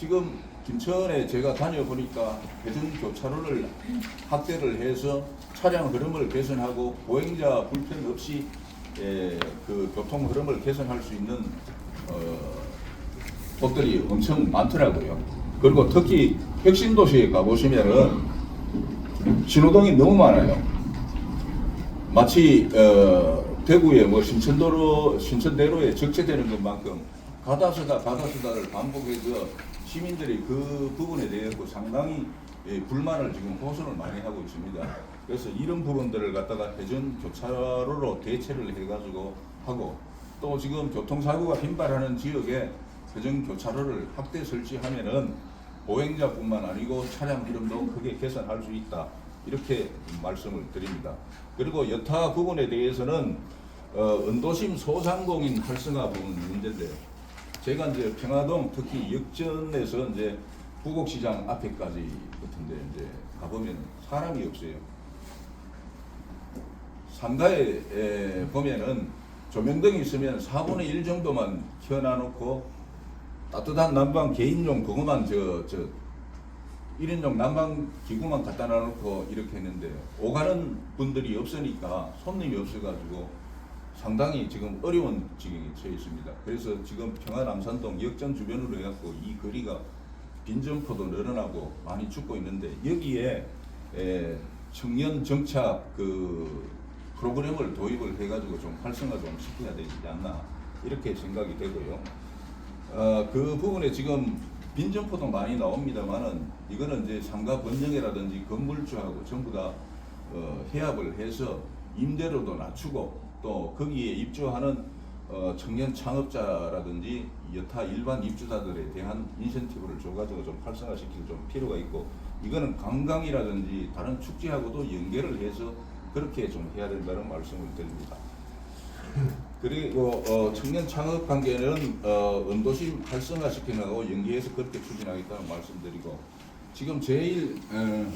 지금 김천에 제가 다녀보니까 회전 교차로를 확대를 해서 차량 흐름을 개선하고 보행자 불편 없이 예, 그 교통 흐름을 개선할 수 있는 어, 곳들이 엄청 많더라고요. 그리고 특히 핵심 도시에 가보시면은 신호등이 너무 많아요. 마치 어, 대구의 뭐 신천도로 신천대로에 적재되는 것만큼 가다서다 가다서다를 반복해서 시민들이 그 부분에 대해서 상당히 예, 불만을 지금 호소를 많이 하고 있습니다. 그래서 이런 부분들을 갖다가 회전 교차로로 대체를 해가지고 하고 또 지금 교통사고가 빈발하는 지역에 회전 교차로를 확대 설치하면은 보행자뿐만 아니고 차량 흐름도 크게 개선할 수 있다. 이렇게 말씀을 드립니다. 그리고 여타 부분에 대해서는 어, 은도심 소상공인 활성화 부분 문제인데요. 제가 이제 평화동 특히 역전에서 이제 부곡시장 앞에까지 같은데 이제 가보면 사람이 없어요. 상가에 에, 보면은 조명등이 있으면 4분의 1 정도만 켜놔놓고 따뜻한 난방 개인용 그거만 저, 저 1인용 난방 기구만 갖다 놔놓고 이렇게 했는데 오가는 분들이 없으니까 손님이 없어가지고 상당히 지금 어려운 지경에 처해 있습니다. 그래서 지금 평안남산동 역전 주변으로 해갖고 이 거리가 빈점포도 늘어나고 많이 죽고 있는데 여기에 에, 청년 정착 그 프로그램을 도입을 해가지고 좀 활성화 좀 시켜야 되지 않나 이렇게 생각이 되고요. 어, 그 부분에 지금 빈점포도 많이 나옵니다만은 이거는 이제 상가 번영이라든지 건물주하고 전부 다 어, 해합을 해서 임대료도 낮추고 또 거기에 입주하는 어, 청년 창업자라든지 여타 일반 입주자들에 대한 인센티브를 줘가지고 좀 활성화시킬 좀 필요가 있고 이거는 관광이라든지 다른 축제하고도 연계를 해서 그렇게 좀 해야 된다는 말씀을 드립니다. 그리고 어, 청년 창업 관계는 어, 은도심 활성화시키는 거하고 연계해서 그렇게 추진하겠다는 말씀드리고 지금 제일 어,